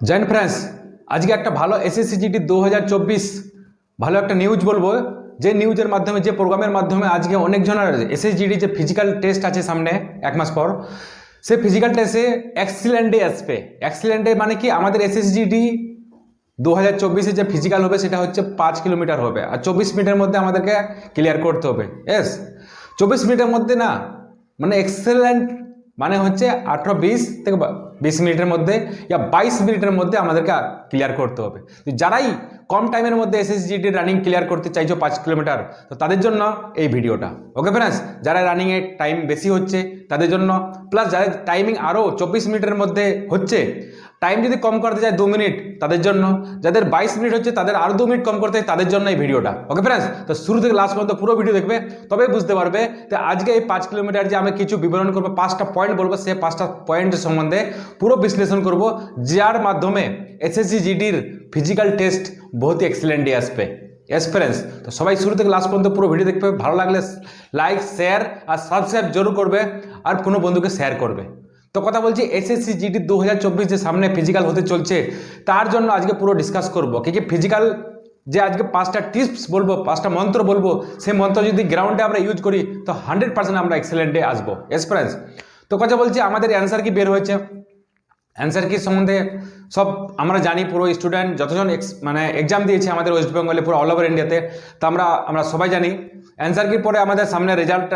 Joint friends আজকে একটা ভালো এসএসসিজিটি দু হাজার চব্বিশ, ভালো একটা নিউজ বলব। যে নিউজের মাধ্যমে, যে প্রোগ্রামের মাধ্যমে আজকে অনেকজনের এসএসজিডি যে ফিজিক্যাল টেস্ট আছে সামনে, এক মাস পর, সে ফিজিক্যাল টেস্টে এক্সিলেন্টে আসবে। এক্সিলেন্টে মানে কি? আমাদের এসএসজিডি দু হাজার চব্বিশে যে ফিজিক্যাল হবে, সেটা হচ্ছে পাঁচ কিলোমিটার হবে। আর চব্বিশ মিনিটের মধ্যে আমাদেরকে ক্লিয়ার করতে হবে। এস চব্বিশ মিনিটের মধ্যে না মানে এক্সেলেন্ট মানে হচ্ছে আঠারো বিশ থেকে বিশ মিনিটের মধ্যে ইয়া বাইশ মিনিটের মধ্যে আমাদেরকে ক্লিয়ার করতে হবে। তো যারাই কম টাইমের মধ্যে এসএসজিটি রানিং ক্লিয়ার করতে চাইছো পাঁচ কিলোমিটার তো তাদের জন্য এই ভিডিওটা ওকে ফ্রেন্ডস যারা রানিংয়ে টাইম বেশি হচ্ছে, তাদের জন্য প্লাস যাদের টাইমিং আরও চব্বিশ মিনিটের মধ্যে হচ্ছে টাইম যদি কম করতে চায় দু মিনিট তাদের জন্য, যাদের বাইশ মিনিট হচ্ছে তাদের আরও দু মিনিট কম করতে তাদের জন্য এই ভিডিওটা। ওকে ফ্রেন্ডস তো শুরু থেকে লাস্ট পর্যন্ত পুরো ভিডিও দেখবে, তবে বুঝতে পারবে যে আজকে এই পাঁচ কিলোমিটার যে আমি কিছু বিবরণ করব, পাঁচটা পয়েন্ট বলব, সে পাঁচটা পয়েন্টের সম্বন্ধে পুরো বিশ্লেষণ করব, যার মাধ্যমে এসএসসি জিডির ফিজিক্যাল টেস্ট বহুত এক্সিলেন্টই আসবে। এস এক্সপিরিয়েন্স তো সবাই শুরু থেকে লাস্ট পর্যন্ত পুরো ভিডিও দেখবে, ভালো লাগলে লাইক শেয়ার আর সাবস্ক্রাইব জরুর করবে, আর কোনো বন্ধুকে শেয়ার করবে। তো কথা বলছি এসএসসি জিডি দু হাজার চব্বিশ যে সামনে ফিজিক্যাল হতে চলছে, তার জন্য আজকে পুরো ডিসকাস করব। কি কি ফিজিক্যাল যে আজকে পাঁচটা টিপস বলব, পাঁচটা মন্ত্র বলব, সেই মন্ত্র যদি গ্রাউন্ডে আমরা ইউজ করি, তো হান্ড্রেড পার্সেন্ট আমরা এক্সেলেন্টে আসব। এক্সপিরিয়েন্স তো কথা বলছি, আমাদের অ্যান্সার কি বের হয়েছে? অ্যান্সার কি সম্বন্ধে সব আমরা জানি, পুরো স্টুডেন্ট যতজন মানে এক্সাম দিয়েছে আমাদের ওয়েস্ট বেঙ্গলে পুরো অল ওভার ইন্ডিয়াতে তো আমরা আমরা সবাই জানি। অ্যান্সার কির পরে আমাদের সামনে রেজাল্ট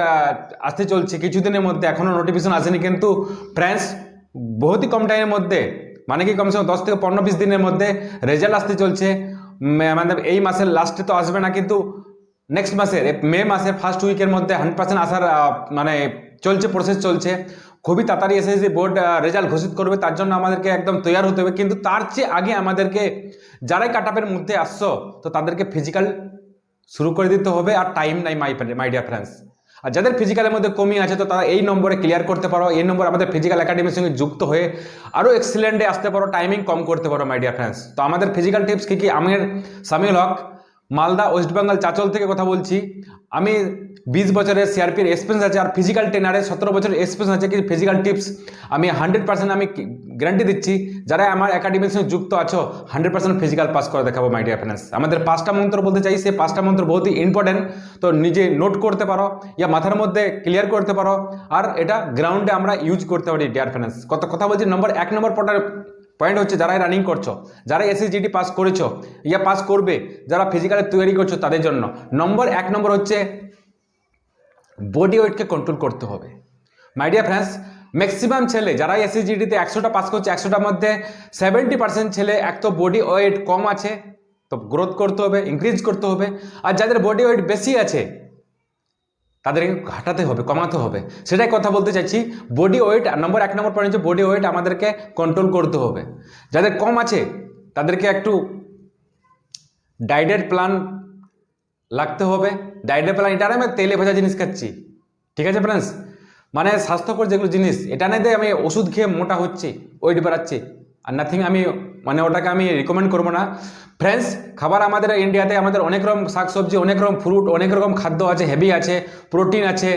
আসতে চলছে। কিছুদিনের মধ্যে এখনও নোটিফিকেশন আসেনি, কিন্তু ফ্রেন্ডস বহুতই কম টাইমের মধ্যে মানে কি কমসে কম দশ থেকে পনেরো বিশ দিনের মধ্যে রেজাল্ট আসতে চলছে। আমাদের এই মাসের লাস্টে তো আসবে না, কিন্তু নেক্সট মাসের মে মাসের ফার্স্ট উইকের মধ্যে হান্ড্রেড পার্সেন্ট আসার মানে চলছে প্রসেস চলছে। খুবই তাড়াতাড়ি এসএসসি বোর্ড রেজাল্ট ঘোষিত করবে, তার জন্য আমাদেরকে একদম তৈরি হতে হবে। কিন্তু তার চেয়ে আগে আমাদেরকে যারাই কাট কাটাপের মধ্যে আসছো, তো তাদেরকে ফিজিক্যাল শুরু করে দিতে হবে। আর টাইম নাই মাই মাই ডিয়ার ফ্রেন্ডস আর যাদের ফিজিক্যালের মধ্যে কমি আছে, তো তারা এই নম্বরে ক্লিয়ার করতে পারো। এই নম্বর আমাদের ফিজিক্যাল একাডেমির সঙ্গে যুক্ত হয়ে আরও এক্সিলেন্টে আসতে পারো টাইমিং কম করতে পারো মাই ডিয়ার ফ্রেন্ডস তো আমাদের ফিজিক্যাল টিপস কী কী? আমির সামিল হক মালদা, ওয়েস্ট বেঙ্গল, চাচল থেকে কথা বলছি। আমি বিশ বছরের সিআরপির এক্সপিরিয়েন্স আছে আর ফিজিক্যাল ট্রেনারে সতেরো বছরের এক্সপিরিয়েন্স আছে কি ফিজিক্যাল টিপস আমি হান্ড্রেড পার্সেন্ট আমি গ্যারান্টি দিচ্ছি, যারা আমার একাডেমির সঙ্গে যুক্ত আছো হান্ড্রেড পার্সেন্ট ফিজিক্যাল পাস করে দেখাবো মাই ডিয়ার ফ্রেন্ডস আমাদের পাঁচটা মন্ত্র বলতে চাই, সেই পাঁচটা মন্ত্র বহুতই ইম্পর্টেন্ট তো নিজে নোট করতে পারো, ইয়া মাথার মধ্যে ক্লিয়ার করতে পারো, আর এটা গ্রাউন্ডে আমরা ইউজ করতে পারি ডিয়ার ফ্রেন্ডস কত, কথা বলছি নম্বর এক নম্বর পটার পয়েন্ট হচ্ছে যারা রানিং করছ যারা এসএসজিটি পাস করেছ, ইয়া পাস করবে, যারা ফিজিক্যালে তৈরি করছ তাদের জন্য। নম্বর এক নম্বর হচ্ছে বডি ওয়েটকে কন্ট্রোল করতে হবে। মাই ডিয়ার ফ্রেন্ডস ম্যাক্সিমাম ছেলে যারা এসএসজিডিতে একশোটা পাস করছে, একশোটার মধ্যে সেভেন্টি পার্সেন্ট ছেলে এক তো বডি ওয়েট কম আছে, তো গ্রোথ করতে হবে ইনক্রিজ করতে হবে। আর যাদের বডি ওয়েট বেশি আছে তাদেরকে ঘাটাতে হবে, কমাতে হবে। সেটাই কথা বলতে চাইছি বডি ওয়েট নম্বর এক নম্বর পয়েন্ট হচ্ছে বডি ওয়েট আমাদেরকে কন্ট্রোল করতে হবে। যাদের কম আছে, তাদেরকে একটু ডায়েটের প্ল্যান লাগতে হবে। ডায়েটের প্ল্যান এটা আমি তেলে ভেজা জিনিস খাচ্ছি। ঠিক আছে ফ্রেন্ডস মানে স্বাস্থ্যকর যেগুলো জিনিস, এটা না দিয়ে আমি ওষুধ খেয়ে মোটা হচ্ছি ওয়েট বাড়াচ্ছি। আর নাথিং আমি মানে ওটাকে আমি রিকমেন্ড করব না। ফ্রেন্ডস খাবার আমাদের ইন্ডিয়াতে আমাদের অনেক রকম শাকসবজি, অনেক রকম ফ্রুট অনেক রকম খাদ্য আছে হেভি আছে প্রোটিন আছে।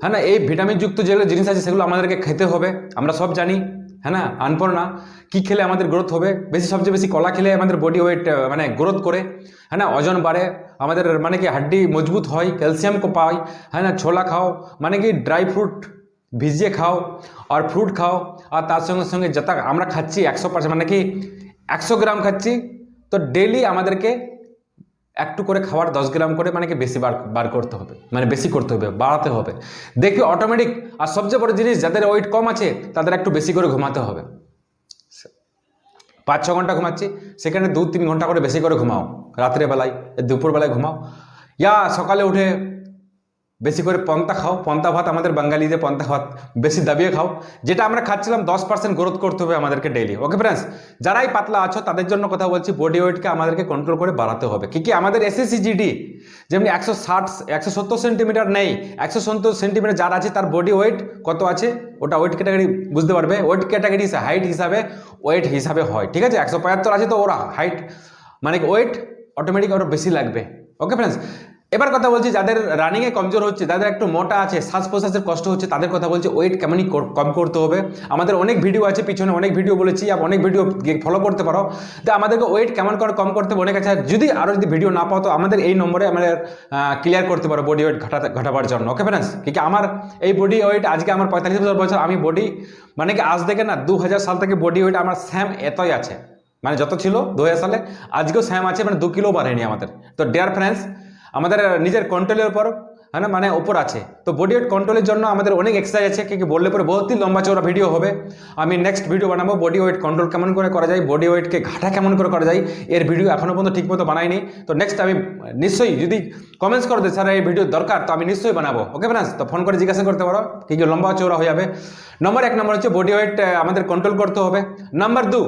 হ্যাঁ না? এই ভিটামিনযুক্ত যেগুলো জিনিস আছে, সেগুলো আমাদেরকে খেতে হবে। আমরা সব জানি। হ্যাঁ না? আনপর না। কী খেলে আমাদের গ্রোথ হবে? বেশি, সবচেয়ে বেশি কলা খেলে আমাদের বডি ওয়েট মানে গ্রোথ করে। হ্যাঁ না? ওজন বাড়ে। আমাদের মানে কি হাড্ডি মজবুত হয় ক্যালসিয়াম পাই। হ্যাঁ না? ছোলা খাও। মানে কি ড্রাই ফ্রুট ভিজিয়ে খাও আর ফ্রুট খাও আর তার সঙ্গে সঙ্গে যত আমরা খাচ্ছি একশো পার্সেন্ট মানে কি একশো গ্রাম খাচ্ছি, তো ডেলি আমাদেরকে একটু করে খাবার দশ গ্রাম করে মানে কি বেশি বার বার করতে হবে মানে বেশি করতে হবে, বাড়াতে হবে। দেখবি অটোমেটিক আর সবচেয়ে বড় জিনিস যাদের ওয়েট কম আছে তাদের একটু বেশি করে ঘুমাতে হবে। পাঁচ, ছ ঘণ্টা ঘুমাচ্ছি, সেখানে দু, তিন ঘণ্টা করে বেশি করে ঘুমাও, রাত্রেবেলায়, দুপুরবেলায় ঘুমাও। ইয়া, সকালে উঠে বেশি করে পন্তা খাও। পন্তা ভাত আমাদের বাঙালিদের পন্তা ভাত বেশি দাবিয়ে খাও। যেটা আমরা খাচ্ছিলাম, দশ পার্সেন্ট গ্রোথ করতে হবে আমাদেরকে ডেইলি ওকে ফ্রেন্ডস যারাই পাতলা আছো, তাদের জন্য কথা বলছি বডি ওয়েটকে আমাদেরকে কন্ট্রোল করে বাড়াতে হবে। কি কি? আমাদের এসএসসি জিডি যেমনি একশো ষাট, একশো সত্তর সেন্টিমিটার নেই। একশো সত্তর সেন্টিমিটার যার আছে, তার বডি ওয়েট কত আছে? ওটা ওয়েট ক্যাটাগরি বুঝতে পারবে। ওয়েট ক্যাটাগরি হাইট হিসাবে ওয়েট হিসাবে হয়। ঠিক আছে? একশো পঁয়াত্তর আছে তো ওরা। হাইট মানে ওয়েট অটোমেটিক ওরা বেশি লাগবে। ওকে ফ্রেন্ডস এবার কথা বলছি যাদের রানিংয়ে কমজোর হচ্ছে, যাদের একটু মোটা আছে, শ্বাস প্রশ্বাসের কষ্ট হচ্ছে, তাদের কথা বলছি ওয়েট কেমনই কম করতে হবে। আমাদের অনেক ভিডিও আছে, পিছনে অনেক ভিডিও বলেছি, আর অনেক ভিডিও ফলো করতে পারো। তো আমাদেরকে ওয়েট কেমন করে কম করতে হবে, অনেক আছে। যদি আরও যদি ভিডিও না পাও, তো আমাদের এই নম্বরে আমাদের ক্লিয়ার করতে পারো বডি ওয়েট ঘটাতে ঘটাবার জন্য। ওকে ফ্রেন্ডস কি আমার এই বডি ওয়েট আজকে আমার পঁয়তাল্লিশ বছর বছর আমি বডি মানে কি আজ থেকে না দু হাজার সাল থেকে বডি ওয়েট আমার স্যাম এতই আছে। মানে যত ছিল দু হাজার সালে, আজকেও স্যাম আছে মানে দু কিলো বাড়েনি আমাদের। তো ডেয়ার ফ্রেন্ডস আমাদের নিজের কন্ট্রোলের উপর হ্যাঁ না? মানে ওপর আছে। তো বডি ওয়েট কন্ট্রোলের জন্য আমাদের অনেক এক্সারসাইজ আছে। কি বললে পরে বহুতই লম্বা চৌড়া ভিডিও হবে। আমি নেক্সট ভিডিও বানাবো। বডি ওয়েট কন্ট্রোল কেমন করে করা যায়? বডি ওয়েটকে ঘাটা কেমন করে করা যায়? এর ভিডিও এখনও পর্যন্ত ঠিকমতো বানাইনি। তো নেক্সট আমি, নিশ্চয়ই যদি কমেন্টস করে স্যার, এই ভিডিও দরকার তো আমি নিশ্চয়ই বানাবো। ওকে ফ্রেন্ডস তো ফোন করে জিজ্ঞাসা করতে পারো, কি লম্বা চৌড়া হয়ে যাবে। নম্বর এক নম্বর হচ্ছে বডি ওয়েট আমাদের কন্ট্রোল করতে হবে। নাম্বার দু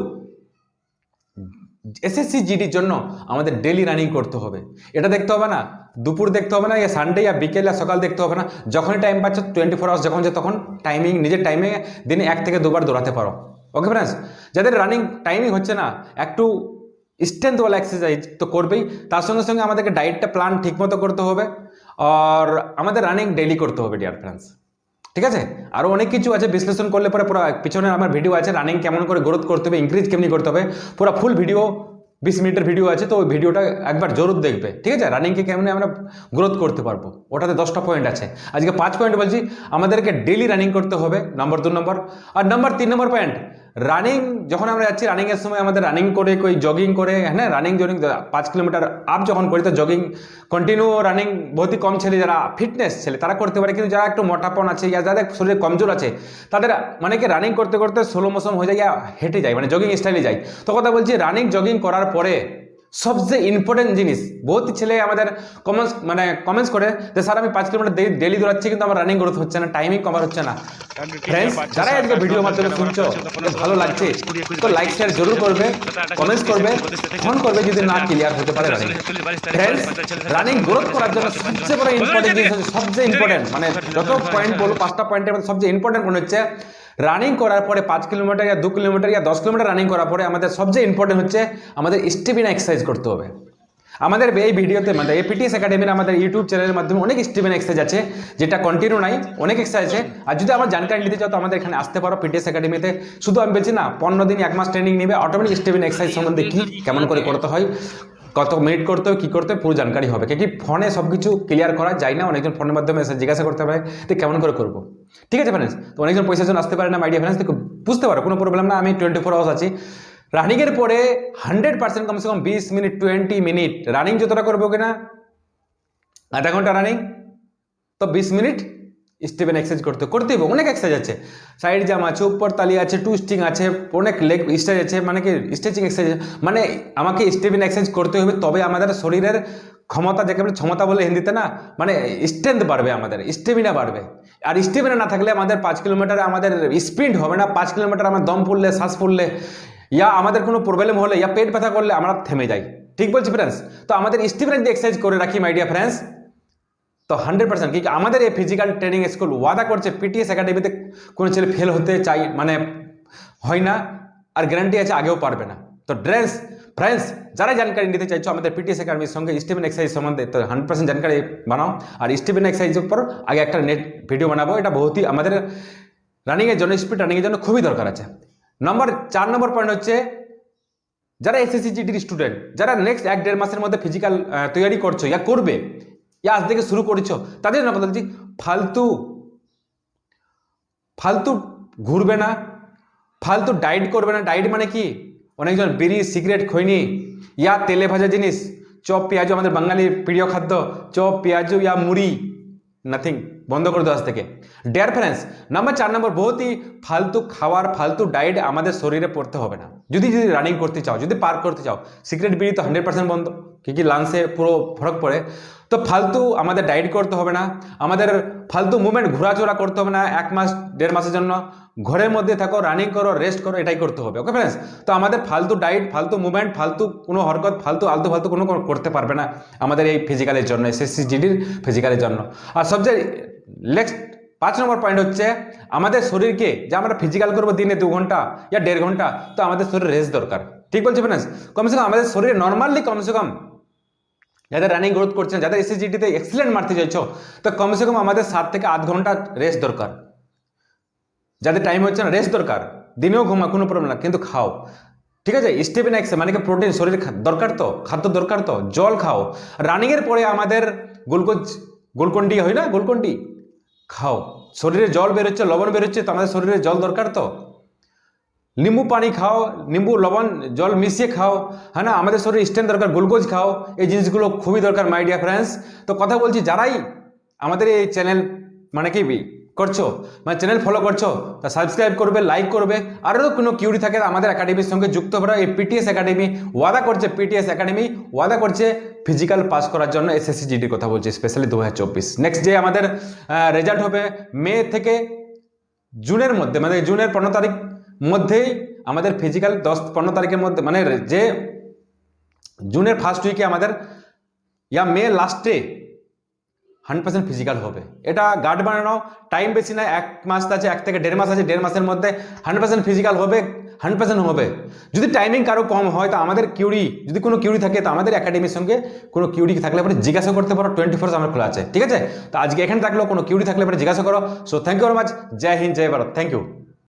এসএসসি জিডির জন্য আমাদের ডেলি রানিং করতে হবে। এটা দেখতে হবে না, দুপুর দেখতে হবে না, ইয়া সানডে ইয়া বিকেল ইয়া সকাল দেখতে হবে না। যখনই টাইম পাচ্ছ টোয়েন্টি ফোর আওয়ার্স যখন যে তখন টাইমিং নিজের টাইমে দিনে এক থেকে দুবার দৌড়াতে পারো। ওকে ফ্রেন্ডস যাদের রানিং টাইমিং হচ্ছে না, একটু স্ট্রেংথওয়ালা এক্সারসাইজ তো করবেই। তার সঙ্গে সঙ্গে আমাদেরকে ডায়েটটা প্ল্যান ঠিকমতো করতে হবে। আর আমাদের রানিং ডেইলি করতে হবে ডিয়ার ফ্রেন্ডস ঠিক আছে? আরও অনেক কিছু আছে, বিশ্লেষণ করলে পরে পুরো পিছনে আমার ভিডিও আছে রানিং কেমন করে গ্রোথ করতে হবে ইনক্রিজ কেমনি করতে হবে, পুরো ফুল ভিডিও বিশ মিনিটের ভিডিও আছে, তো ওই ভিডিওটা একবার জরুর দেখবে, ঠিক আছে? রানিংকে কেমন আমরা গ্রোথ করতে পারব? ওটাতে দশটা পয়েন্ট আছে। আজকে পাঁচ পয়েন্ট বলছি, আমাদেরকে ডেলি রানিং করতে হবে নম্বর দু নম্বর আর নম্বর তিন নম্বর পয়েন্ট রানিং যখন আমরা যাচ্ছি রানিংয়ের সময় আমাদের রানিং করে, কই জগিং করে হ্যাঁ রানিং জগিং পাঁচ কিলোমিটার আপ যখন করি, তো জগিং কন্টিনিউ রানিং বহুতই কম ছেলে যারা ফিটনেস ছেলে, তারা করতে পারে। কিন্তু যারা একটু মোটাপন আছে, ইয়া যাদের শরীরে কমজোর আছে, তাদের মানে কি রানিং করতে করতে স্লো মোশন হয়ে যায় হেঁটে যায় মানে জগিং স্টাইলে যায়। তো কথা বলছি রানিং জগিং করার পরে সবচেয়ে ইম্পর্টেন্ট জিনিস। বহুত ছেলে আমাদের কমেন্টস মানে কমেন্টস করে যে, স্যার, আমি পাঁচ কিলোমিটার ডেলি দৌড়াচ্ছি, কিন্তু আমার রানিং গ্রোথ হচ্ছে না টাইমিং কভার হচ্ছে না। ফ্রেন্ডস যারা আজকে ভিডিও মাধ্যমে শুনছো ভালো লাগছে, তো লাইক শেয়ার জরুর করবে কমেন্টস করবে ফোন করবে যদি না ক্লিয়ার হতে পারে রানিং ফ্রেন্ডস রানিং গ্রোথ করার জন্য সবচেয়ে বড় ইম্পর্টেন্ট জিনিস হচ্ছে, সবচেয়ে ইম্পর্টেন্ট মানে যত পয়েন্ট বলব পাঁচটা পয়েন্টের মধ্যে সবচেয়ে ইম্পর্টেন্ট মনে হচ্ছে রানিং করার পরে পাঁচ কিলোমিটার দু কিলোমিটার ইয়া দশ কিলোমিটার রানিং করার পরে আমাদের সবচেয়ে ইম্পর্টেন্ট হচ্ছে আমাদের স্টেমিনা এক্সারসাইজ করতে হবে। আমাদের এই ভিডিওতে মানে এপিটিএস একাডেমির আমাদের ইউটিউব চ্যানেলের মাধ্যমে অনেক স্টিভেন এক্সারসাইজ আছে, যেটা কন্টিনিউ নাই, অনেক এক্সারসাইজ আছে। আর যদি আমার জানকারি নিতে চাও, তো আমাদের এখানে আসতে পারো পিটিএস একাডেমিতে শুধু আমি বলছি না, পনেরো দিন এক মাস ট্রেনিং নেবে অটোমেটিক স্টিভেন এক্সারসাইজ সম্বন্ধে কী, কেমন করে করতে হয়। কত মিনিট করতে হবে, কী করতে পুরো জানকারি হবে। কে কি ফোনে সব কিছু ক্লিয়ার করা যায় না? অনেকজন ফোনের মাধ্যমে এসে জিজ্ঞাসা করতে পারে তো কেমন করে করব? ঠিক আছে ফ্রেন্ডস তো অনেকজন পয়সার জন্য আসতে পারে না মাইডিয়া ফ্রেন্ডস তো বুঝতে পারো, কোনো প্রবলেম না, আমি টোয়েন্টি ফোর আওয়ার্স আছি। রানিংয়ের পরে হান্ড্রেড পার্সেন্ট কমসে কম বিশ মিনিট টোয়েন্টি মিনিট। রানিং যতটা করব কিনা? আধা ঘণ্টা রানিং? তো বিশ মিনিট স্টেপেন এক্সারসাইজ করতে করতে হবে, অনেক এক্সারসাইজ আছে। সাইড জাম আছে, উপর তালি আছে টুইস্টিং আছে, অনেক লেগ স্ট্রেচ আছে মানে কি স্ট্রেচিং এক্সারসাইজ মানে আমাকে স্টেপেন এক্সারসাইজ করতে হবে, তবে আমাদের শরীরের ক্ষমতা যাকে বলে ক্ষমতা বলে হিন্দিতে না মানে স্ট্রেংথ বাড়বে আমাদের স্টেমিনা বাড়বে। আর স্টেমিনা না থাকলে আমাদের পাঁচ কিলোমিটার আমাদের স্পিড হবে না, পাঁচ কিলোমিটার আমার দম পড়লে শ্বাস পড়লে ইয়া আমাদের কোনো প্রবলেম হলে, ইয়া পেট ব্যথা করলে আমরা থেমে যাই। ঠিক বলছি ফ্রেন্ডস তো আমাদের স্টেমিনা যদি এক্সারসাইজ করে রাখি মাইডিয়া ফ্রেন্ডস তো হান্ড্রেড পার্সেন্ট কি আমাদের এই ফিজিক্যাল ট্রেনিং স্কুল ওয়াদা করছে পিটিএস একাডেমিতে কোনো ছেলে ফেল হতে চাই মানে হয় না, আর গ্যারান্টি আছে আগেও পারবে না। তো ড্রেস ফ্রেন্ডস যারা জানকারি নিতে চাইছো, আমাদের পিটিএস একাডেমির সঙ্গে স্টিভেন এক্সারসাইজ সম্বন্ধে, তো হান্ড্রেড পার্সেন্ট জানকারি বানাও। আর স্টিভেন এক্সারসাইজের উপর আগে একটা নেট ভিডিও বানাবো, এটা বহুতই আমাদের রানিংয়ের জন্য স্পিড রানিংয়ের জন্য খুবই দরকার আছে। নম্বর চার নম্বর পয়েন্ট হচ্ছে, যারা এসএসসি জিডির স্টুডেন্ট যারা নেক্সট এক দেড় মাসের মধ্যে ফিজিক্যাল তৈরি করছ, ইয়া করবে আজ থেকে শুরু করেছ তাদের জন্য কথা বলছি ফালতু ফালতু ঘুরবে না ফালতু ডায়েট করবে না ডায়েট মানে কি অনেকজন বিড়ি সিগারেট খৈনি ইয়া তেলে ভাজা জিনিস চপ পেঁয়াজু আমাদের বাঙালির প্রিয় খাদ্য চপ পেঁয়াজু ইয়া মুড়ি নাথিং বন্ধ করে দেওয়া থেকে ডেয়ার ফ্রেন্ডস নাম্বার চার নম্বর বহুতই ফালতু খাওয়ার ফালতু ডায়েট আমাদের শরীরে পড়তে হবে না যদি যদি রানিং করতে চাও যদি পার্ক করতে চাও সিগারেট বিড়ি তো হান্ড্রেড পার্সেন্ট বন্ধ কি কি লাংসে পুরো ফরক পড়ে তো ফালতু আমাদের ডায়েট করতে হবে না, আমাদের ফালতু মুভমেন্ট ঘোরাচোরা করতে হবে না এক মাস, দেড় মাসের জন্য। ঘরের মধ্যে থাকো রানিং করো রেস্ট করো, এটাই করতে হবে ওকে ফ্রেন্ডস তো আমাদের ফালতু ডায়েট ফালতু মুভমেন্ট ফালতু কোনো হরকত, ফালতু, আলতু ফালতু কোনো করতে পারবে না আমাদের এই ফিজিক্যালের জন্য এসএসসি জিডির ফিজিক্যালের জন্য। আর সবচেয়ে নেক্সট পাঁচ নম্বর পয়েন্ট হচ্ছে আমাদের শরীরকে, যে আমরা ফিজিক্যাল করব দিনে দু ঘণ্টা ইয়া দেড় ঘণ্টা, তো আমাদের শরীরে রেস্ট দরকার। ঠিক বলছি ফ্রেন্ডস কমসে কম আমাদের শরীরে নর্মালি কমসে কম যাদের রানিং গ্রোথ করছেন, যাদের এসএসজিটিতে এক্সিলেন্ট মারতে চাইছো, তো কমসে কম আমাদের সাত থেকে আধ ঘণ্টা রেস্ট দরকার। যাদের টাইম হচ্ছে না রেস্ট দরকার। দিনেও ঘুমা, কোনো প্রবলেম না, কিন্তু খাও। ঠিক আছে? স্টেপেন এক্সে মানে কি প্রোটিন শরীর দরকার তো? খাদ্য দরকার তো? জল খাও। রানিংয়ের পরে আমাদের গ্লুকোজ গ্লুকন্ডি হয় না? গ্লুকন্ডি খাও। শরীরে জল বেরোচ্ছে, লবণ বেরোচ্ছে, তো আমাদের শরীরে জল দরকার তো? নিম্বু পানি খাও নিম্বু লবণ জল মিশিয়ে খাও হ্যাঁ না আমাদের শরীরে স্ট্রেন দরকার গ্লুকোজ খাও এই জিনিসগুলো খুবই দরকার মাই ডিয়ার ফ্রেন্ডস তো কথা বলছি যারাই আমাদের এই চ্যানেল মানে কি করছ মানে চ্যানেল ফলো করছ তা সাবস্ক্রাইব করবে লাইক করবে আরও কোনো কিউরি থাকে আমাদের একাডেমির সঙ্গে যুক্ত করা এই পিটিএস একাডেমি ওয়াদা করছে পিটিএস একাডেমি ওয়াদা করছে ফিজিক্যাল পাস করার জন্য এসএসসি জিডির কথা বলছি স্পেশালি দু হাজার চব্বিশ নেক্সট যে আমাদের রেজাল্ট হবে মে থেকে জুনের মধ্যে মানে জুনের পনেরো তারিখ মধ্যেই আমাদের ফিজিক্যাল দশ পনেরো তারিখের মধ্যে মানে যে জুনের ফার্স্ট উইকে আমাদের, ইয়া মে লাস্টে হান্ড্রেড পার্সেন্ট ফিজিক্যাল হবে। এটা গার্ড বানানো টাইম বেশি না, এক মাস আছে, এক থেকে দেড় মাস আছে, দেড় মাসের মধ্যে হান্ড্রেড পার্সেন্ট ফিজিক্যাল হবে হান্ড্রেড পার্সেন্ট হবে। যদি টাইমিং কারও কম হয়, তো আমাদের কিউরি যদি কোনো কিউরি থাকে, তো আমাদের একাডেমির সঙ্গে কোনো কিউরি থাকলে পরে জিজ্ঞাসা করতে পারো টোয়েন্টি ফোর আমার খোলা আছে, ঠিক আছে? তো আজকে এখানে থাকলেও কোনো কিউরি থাকলে পরে জিজ্ঞাসা করো। So thank you very much জয় হিন্দ, জয় ভারত। Thank you